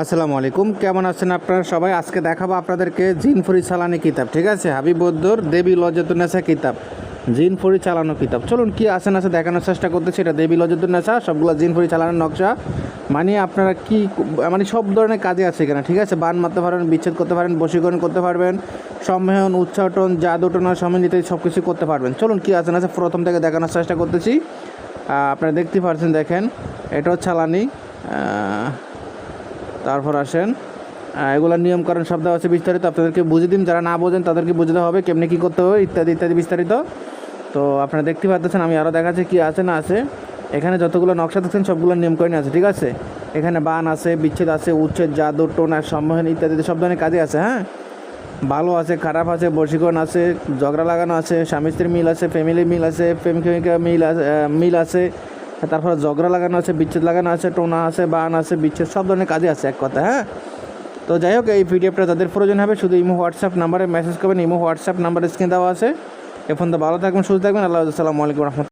আসসালামু আলাইকুম। কেমন আছেন আপনারা সবাই? আজকে দেখাবো আপনাদেরকে জিনফরি চালানি কিতাব, ঠিক আছে? হাবিব বদ্দর দেবী লজতুন্নেসা কিতাব। জিনফরি চালানো কিতাব। চলুন কি আছে না আছে দেখানোর চেষ্টা করতেছি। এটা দেবী লজতুন্নেসা সবগুলো জিনফরি চালানোর নকশা। মানে আপনারা কি মানে সব ধরনের কাজে আছে এখানে, ঠিক আছে? বান মারতে পারেন, বিচ্ছেদ করতে পারেন, বশীকরণ করতে পারবেন সম্মেলন উচ্চাটন জাদুটনা সম্মিলিত সব কিছু করতে পারবেন। চলুন কি আছে না আছে প্রথম থেকে দেখানোর চেষ্টা করতেছি। আপনারা দেখতে পারছেন, দেখেন, এটাও চালানি। তারপর আসেন। এগুলোর নিয়মকানুন সব দেওয়া আছে বিস্তারিত, আপনাদেরকে বুঝে দিন। যারা না বোঝেন, তাদেরকে বুঝতে হবে কেমনি কী করতে হবে, ইত্যাদি ইত্যাদি বিস্তারিত। তো আপনারা দেখতে পাচ্ছেন আমি আরও দেখাচ্ছি কী আছে না আছে। এখানে যতগুলো নকশা দেখছেন সবগুলো নিয়মকানুন আছে, ঠিক আছে? এখানে বান আছে, বিচ্ছেদ আছে, উচ্ছেদ, জাদু, টোনা সম্মোহন ইত্যাদি সব ধরনের কাজে আছে হ্যাঁ? ভালো আছে, খারাপ আছে, বশীকরণ আছে, ঝগড়া লাগানো আছে স্বামী স্ত্রীর মিল আছে ফ্যামিলি মিল আছে প্রেম প্রেমিকা মিল আছে মিল আছে। তারপরে জগরা লাগানো আছে, বিচ্ছেদ লাগানো আছে, টোনা আছে, বান আছে, বিচ্ছেদ, সব ধরনের কাজে আছে এক কথা হ্যাঁ? তো যাই হোক, এই পিডিএফটা যাদের প্রয়োজন হবে শুধু ইমো, হোয়াটসঅ্যাপ নাম্বারে মেসেজ করবেন, ইমো, হোয়াটসঅ্যাপ নাম্বারে স্ক্রিন দেওয়া আছে। এখন তো ভালো থাকবেন, সুস্থ থাকবেন, আল্লাহ আসসালামু আলাইকুম রহমতুল্লাহ।